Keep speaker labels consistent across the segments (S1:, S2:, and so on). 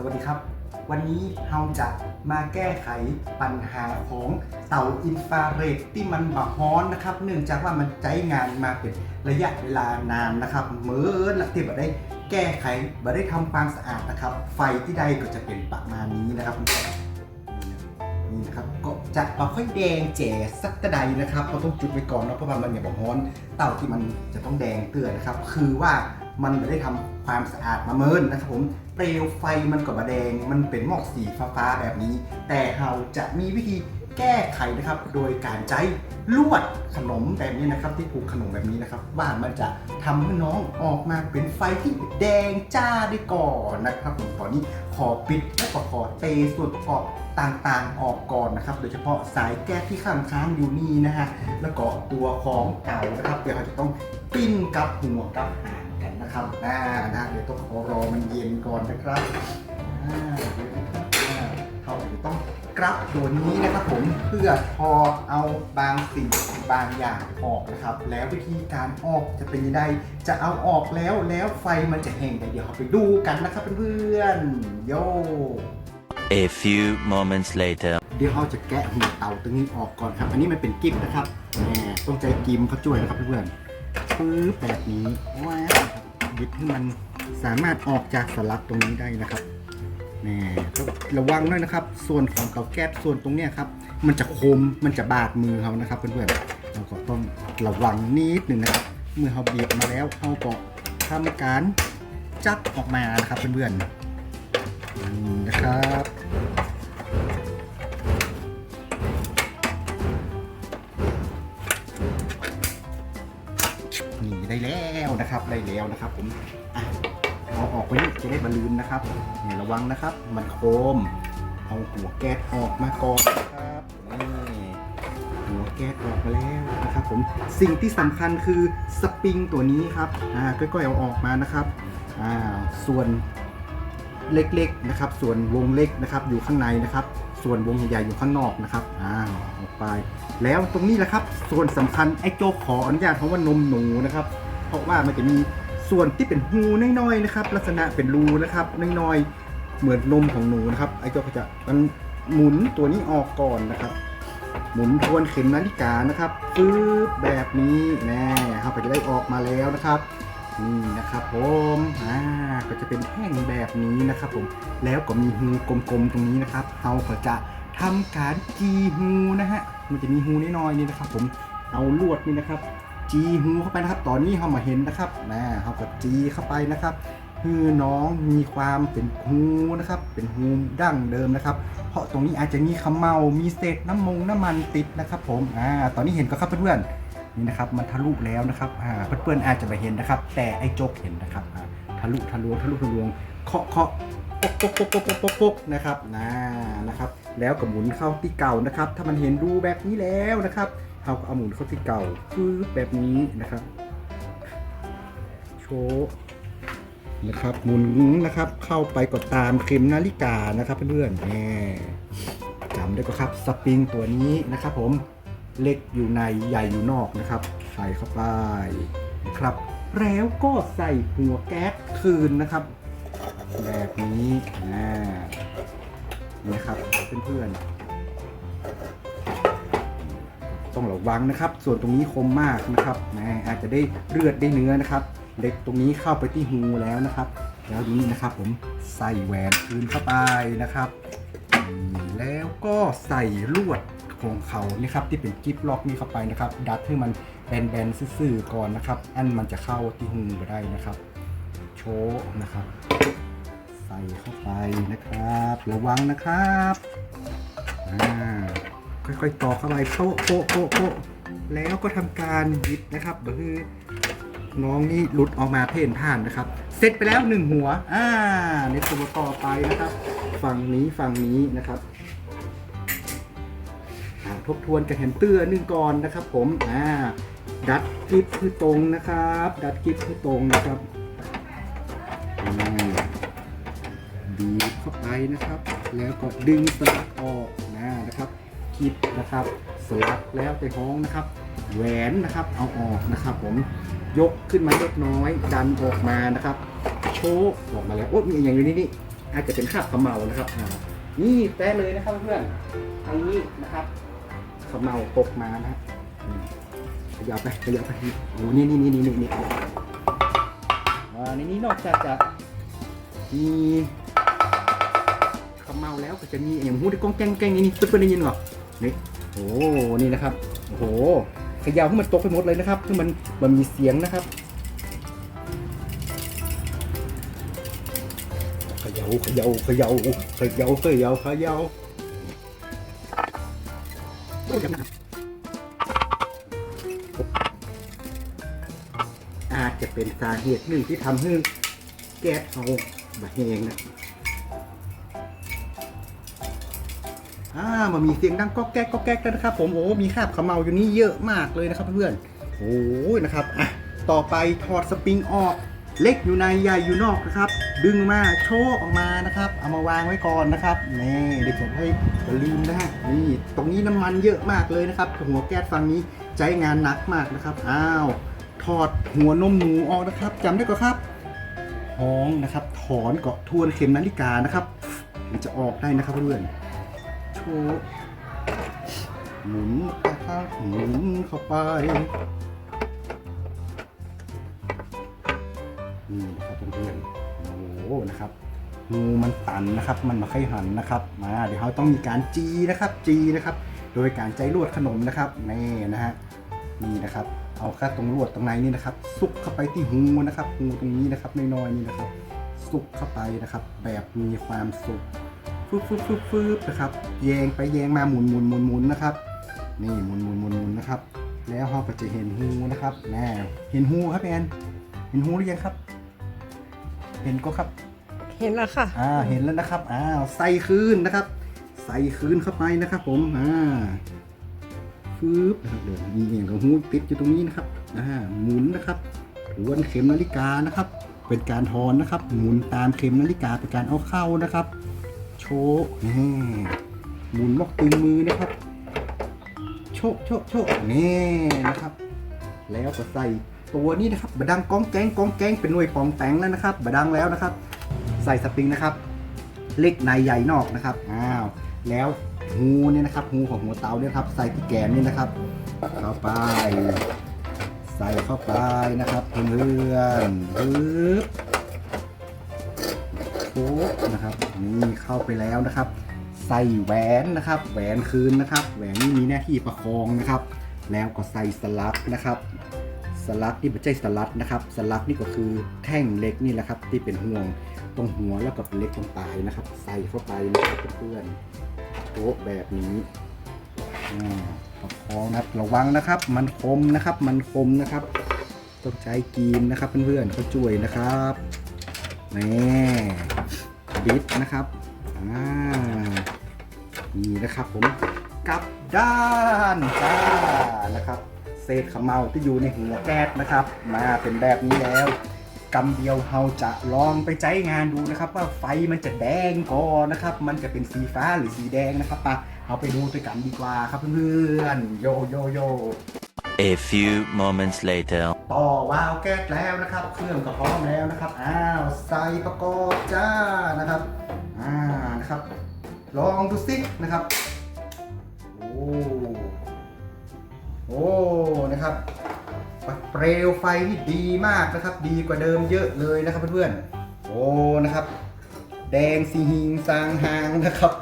S1: สวัสดีครับ วันนี้เราจะมาแก้ไขปัญหาของเต่าอินฟราเรดที่มันบะฮ้อนนะครับ เนื่องจากว่ามันใช้งานมาเป็นระยะเวลานานนะครับเหมื่อละที่บ่ได้แก้ไขบ่ได้ทำความสะอาดนะครับ ไฟที่ใดก็จะเป็นประมาณนี้นะครับนี่นะครับก็จะไม่ค่อยแดงแจ๋สักกระใดนะครับเราต้องจุดไว้ก่อนเนาะเพราะว่ามันอย่าบอกฮ้อน เต่าที่มันจะต้องแดงเตือนนะครับ คือว่ามันไม่ได้ทำ ความสะอาดมาเมินนะครับผมเปลวไฟมันก็บะแดง มันเป็นหมอกสีฟ้าๆแบบนี้ แต่เราจะมีวิธีแก้ไขนะครับ โดยการใช้ลวดขนมแบบนี้นะครับ ที่ผูกขนมแบบนี้นะครับ ว่ามันจะทำให้น้องออกมาเป็นไฟที่แดงจ้าได้ก่อนนะครับผมตอนนี้ขอปิดและก็ขอเตส่วนประกอบต่างๆออกก่อนนะครับ โดยเฉพาะสายแก๊สที่ข้างค้างอยู่นี่นะฮะแล้วก็ตัวของเก่านะครับเดี๋ยวเราจะต้องปิ้นกับหัวกับหาง นนะครับอ่านะเดี๋ยวต้องขอรอมันเย็นก่อนนะครับอ่าเดี๋ยวนะครับอ่าเราจะต้องกรับตัวนี้นะครับผมเพื่อพอเอาบางสิ่งบางอย่างออกนะครับ แล้ววิธีการออกจะเป็นยังไงจะเอาออกแล้วแล้วไฟมันจะแห้งเดี๋ยวเราไปดูกันนะครับเพื่อนๆโย
S2: A few moments later.
S1: เดี๋ยวเราจะแกะหัวเตาตรงนี้ออกก่อนครับ อันนี้มันเป็นกิมนะครับแหมต้องใจกิมเขาช่วยนะครับเพื่อนๆปึ๊บแบบนี้ว้าว ยึดให้มันสามารถออกจากสลักตรงนี้ได้นะครับแหมระวังด้วยนะครับ ส่วนของเกาแก๊บส่วนตรงเนี้ยครับ มันจะคมมันจะบาดมือเขานะครับเพื่อนๆเราก็ต้องระวังนิดหนึ่งนะครับเมื่อเขาบีบมาแล้วเขาก็ทำการจับออกมานะครับเพื่อนๆนี่นะครับ นี่ได้แล้วนะครับได้แล้วนะครับ ผมเอาออกไว้นี่จะได้บรรลืนนะครับเนี่ยระวังนะครับ มันโคม เอาหัวแก๊สออกมาก่อนนะครับนี่หัวแก๊สออกมาแล้วนะครับ ผมสิ่งที่สำคัญคือสปริงตัวนี้ครับอ่าค่อยๆเอาออกมานะครับอ่าส่วนเล็กๆนะครับ ส่วนวงเล็กนะครับ อยู่ข้างในนะครับ ส่วนวงใหญ่อยู่ข้างนอกนะครับอ่าออกไป แล้วตรงนี้แหละครับ ส่วนสำคัญไอ้โจขออนุญาตคำว่านมหนูนะครับ เพราะว่ามันจะมีส่วนที่เป็นหูน้อยๆนะครับ ลักษณะเป็นรูนะครับน้อยๆเหมือนนมของหนูนะครับ ไอ้โจก็จะมันหมุนตัวนี้ออกก่อนนะครับ หมุนทวนเข็มนาฬิกานะครับปึ๊บแบบนี้แน่เขาก็จะได้ออกมาแล้วนะครับ นี่นะครับผมอ่าก็จะเป็นแท่งแบบนี้นะครับผมแล้วก็มีหูกลมๆตรงนี้นะครับเขาก็จะทำการจีหูนะฮะมันจะมีหูน้อยๆนี่นะครับผมเอาลวดนี่นะครับ จีหูเข้าไปนะครับ ตอนนี้เขามาเห็นนะครับนะเขาก็จีเข้าไปนะครับคือน้องมีความเป็นหูนะครับ เป็นหูดั้งเดิมนะครับ เพราะตรงนี้อาจจะมีขมเมา มีเศษน้ำมงน้ำมันติดนะครับ ผมอ่าตอนนี้เห็นก็ครับเพื่อนๆ นี่นะครับมันทะลุแล้วนะครับอ่าเพื่อนๆอาจจะไม่เห็นนะครับ แต่ไอ้โจ๊กเห็นนะครับอ่าทะลุทะลวงทะลุทะลวงเคาะเคาะปกปกปกปกปกปกนะครับน่านะครับ แล้วก็หมุนเข้าที่เก่านะครับ ถ้ามันเห็นรูแบบนี้แล้วนะครับเราก็เอาหมุนเข้าที่เก่าคือแบบนี้นะครับ โชว์นะครับหมุนนะครับ เข้าไปกดตามเข็มนาฬิกานะครับเพื่อนๆแหมจำได้ก็ครับสปริงตัวนี้นะครับผม เล็กอยู่ในใหญ่อยู่นอกนะครับ ใส่เข้าไปนะครับ แล้วก็ใส่หัวแก๊สคืนนะครับ แบบนี้อ่านี่นะครับเพื่อนๆต้องระวังนะครับ ส่วนตรงนี้คมมากนะครับแหมอาจจะได้เลือดได้เนื้อนะครับ เล็กตรงนี้เข้าไปที่หูแล้วนะครับ แล้วนี้นะครับผมใส่แหวนคืนเข้าไปนะครับ แล้วก็ใส่ลวด ของเขานี่ครับที่เป็นกิฟล็อกนี่เข้าไปนะครับ ดัดให้มันแบนๆซื่อๆก่อนนะครับ อันมันจะเข้าที่หูไปได้นะครับ โชว์นะครับ ใส่เข้าไปนะครับ ระวังนะครับค่อยๆต่อเข้าไปโป๊ะโป๊ะโป๊ะโป๊ะแล้วก็ทำการยิบนะครับก็คือน้องนี่หลุดออกมาเพ่นผ่านนะครับ เสร็จไปแล้วหนึ่งหัว อ่าในตัวต่อไปนะครับ ฝั่งนี้ฝั่งนี้นะครับ ทบทวนกระแหมเตื้อหนึ่งก่อนนะครับ ผมอ่าดัดกิฟคือตรงนะครับ ดัดกิฟคือตรงนะครับอ่าบีบเข้าไปนะครับ แล้วก็ดึงสลักออกนะนะครับคิดนะครับสลักแล้วไปห้องนะครับ แหวนนะครับเอาออกนะครับ ผมยกขึ้นมาเล็กน้อย ดันออกมานะครับ โชว์ออกมาแล้วโอ้มีอย่างอยู่นี่นี่อาจจะเป็นคราบขมเหลานะครับนี่แต้เลยนะครับเพื่อนทางนี้นะครับ ขมเหลาตกมานะอืมขยับไปขยับไปโอ้นี่นี่นี่นี่นี่นี่อ่าในนี้นอกจากจะมีขมเหลาแล้วก็จะมีอย่างหูที่ก้องแกงแกงนี่นี่เพื่อนๆได้ยินเหรอนี่โอ้นี่นะครับโอ้โหขยับให้มันตกไปหมดเลยนะครับให้มันมันมีเสียงนะครับเขย่าเขย่าเขย่าเขย่าเขย่าเขย่าอ สาเหตุหนึ่งที่ทำให้แก๊สเอาบะแหงนะอ่ามันมีเสียงดังก๊อกแก๊กก๊อกแก๊กแล้วนะครับ ผมโอ้มีคราบขมเมาอยู่นี่เยอะมากเลยนะครับเพื่อนโอ้ยนะครับอะต่อไปถอดสปริงออก เล็กอยู่ในใหญ่อยู่นอกนะครับ ดึงมาโชว์ออกมานะครับ เอามาวางไว้ก่อนนะครับนี่เด็กผมให้อย่าลืมนะฮะนี่ตรงนี้น้ำมันเยอะมากเลยนะครับ หัวแก๊สฝั่งนี้ใช้งานหนักมากนะครับอ้าว ถอดหัวนมหนูออกนะครับจำได้ก็ครับท้องนะครับ ถอนเกาะทวนเข็มนาฬิกานะครับมันจะออกได้นะครับเพื่อนโชว์หมุนนะครับหมุนเข้าไปนี่นะครับเพื่อนๆโอ้โหนะครับงูมันตันนะครับ มันมาไข่หันนะครับมาเดี๋ยวเราต้องมีการจีนะครับจีนะครับ โดยการใจลวดขนมนะครับนี่นะฮะนี่นะครับ เอาแค่ตรงลวดตรงในนี่นะครับ ซุกเข้าไปที่หูนะครับหูตรงนี้นะครับน้อยๆนี่นะครับ ซุกเข้าไปนะครับ แบบมีความสุขฟึบฟึบฟึบฟึบนะครับแยงไปแยงมาหมุนหมุนหมุนหมุนนะครับ นี่หมุนหมุนหมุนหมุนนะครับ แล้วเราก็จะเห็นหูนะครับแน่เห็นหูครับแอนเห็นหูหรือยังครับ เห็นก็ครับ
S3: เห็นแล้วค่ะ
S1: อ่า เห็นแล้วนะครับ อ้าว ใส่คืนนะครับ ใส่คืนเข้าไปนะครับผม อ่า ฟืบนะครับเดี๋ยวมีเองกับหูติดอยู่ตรงนี้นะครับอ่าหมุนนะครับวนเข็มนาฬิกานะครับ เป็นการทอนนะครับ หมุนตามเข็มนาฬิกาเป็นการเอาเข้านะครับ โชว์นี่หมุนล็อกตึงมือนะครับ โชกโชกโชกนี่นะครับ แล้วก็ใส่ตัวนี้นะครับบดังก้องแกงก้องแกงเป็นหน่วยปองแปงแล้วนะครับบดังแล้วนะครับ ใส่สปริงนะครับ เล็กในใหญ่นอกนะครับอ้าวแล้ว หูเนี่ยนะครับหูของหัวเตาเนี่ยครับใส่ที่แกนนี่นะครับเข้าไป ใส่เข้าไปนะครับเพื่อนๆปึ๊บปุ๊บนะครับนี่เข้าไปแล้วนะครับ ใส่แหวนนะครับ แหวนคืนนะครับ แหวนนี่มีหน้าที่ประคองนะครับ แล้วก็ใส่สลักนะครับสลักนี่ไม่ใช่สลัดนะครับ สลักนี่ก็คือแท่งเล็กนี่แหละครับ ที่เป็นห่วงตรงหัวแล้วก็เป็นเล็กตรงปลายนะครับ ใส่เข้าไปนะครับเพื่อนๆ โต๊ะแบบนี้ประคองนะครับระวังนะครับ มันคมนะครับ มันคมนะครับ ต้องใช้กรีมนะครับเพื่อนๆเขาช่วยนะครับนี่บิดนะครับอ่านี่นะครับผมกลับด้านจ้านะครับ เศษขมเมาที่อยู่ในหัวแก๊สนะครับ มาเป็นแบบนี้แล้ว กำเดียวเราจะลองไปใจงานดูนะครับ ว่าไฟมันจะแดงก่อนนะครับ มันจะเป็นสีฟ้าหรือสีแดงนะครับปะเอาไปดูด้วยกันดีกว่าครับเพื่อนๆโยโยโย
S2: A few moments later.
S1: ต่อวาล์วแก๊สแล้วนะครับ เครื่องก็พร้อมแล้วนะครับ อ้าวใส่ประกอบจ้านะครับ อ่านะครับ ลองดูสินะครับ โอ้ โอ้ นะครับ เปลวไฟนี่ดีมากนะครับ ดีกว่าเดิมเยอะเลยนะครับเพื่อนๆโอ้นะครับ แดงสีหิงซางหางนะครับ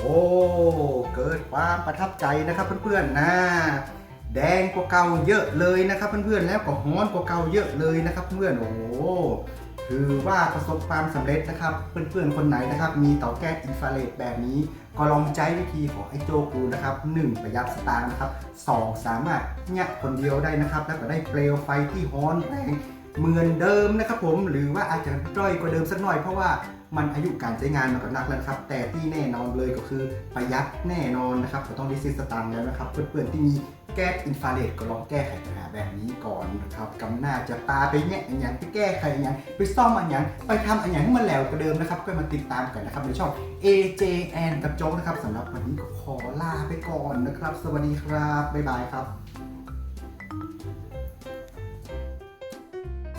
S1: โอ้ เกิดความประทับใจนะครับเพื่อนๆนะแดงกว่าเก่าเยอะเลยนะครับเพื่อนๆแล้วก็ฮ้อนกว่าเก่าเยอะเลยนะครับเพื่อนโอ้โหถือว่าประสบความสำเร็จนะครับ เพื่อนๆคนไหนนะครับ มีเตาแก๊สอินฟราเรดแบบนี้ ก็ลองใช้วิธีของไอ้โจกูนะครับ 1 ประหยัดสตางค์นะครับ 2 สามารถเนี่ยคนเดียวได้นะครับ แล้วก็ได้เปลวไฟที่ฮ้อนแรง เหมือนเดิมนะครับผมหรือว่าอาจจะด้อยกว่าเดิมสักหน่อยเพราะว่ามันอายุการใช้งานมากับนักแล้วนครับ แต่ที่แน่นอนเลยก็คือประหยัดแน่นอนนะครับก็ต้องได้ซื้อสตางค์แล้วนะครับ เพื่อนๆที่มีแก๊สอินฟราเรดก็ลองแก้ไขปัญหาแบบนี้ก่อนนะครับกำหน้าจะปาไปเนี่ยอันยังไปแก้ไขอันยังไปซ่อมอันยังไปทำอันยังให้มันแล้วกว่าเดิมนะครับก็มาติดตามกันนะครับในช่อง AJN กับโจ๊กนะครับสำหรับวันนี้ก็ขอลาไปก่อนนะครับ สวัสดีครับบ๊ายบายครับ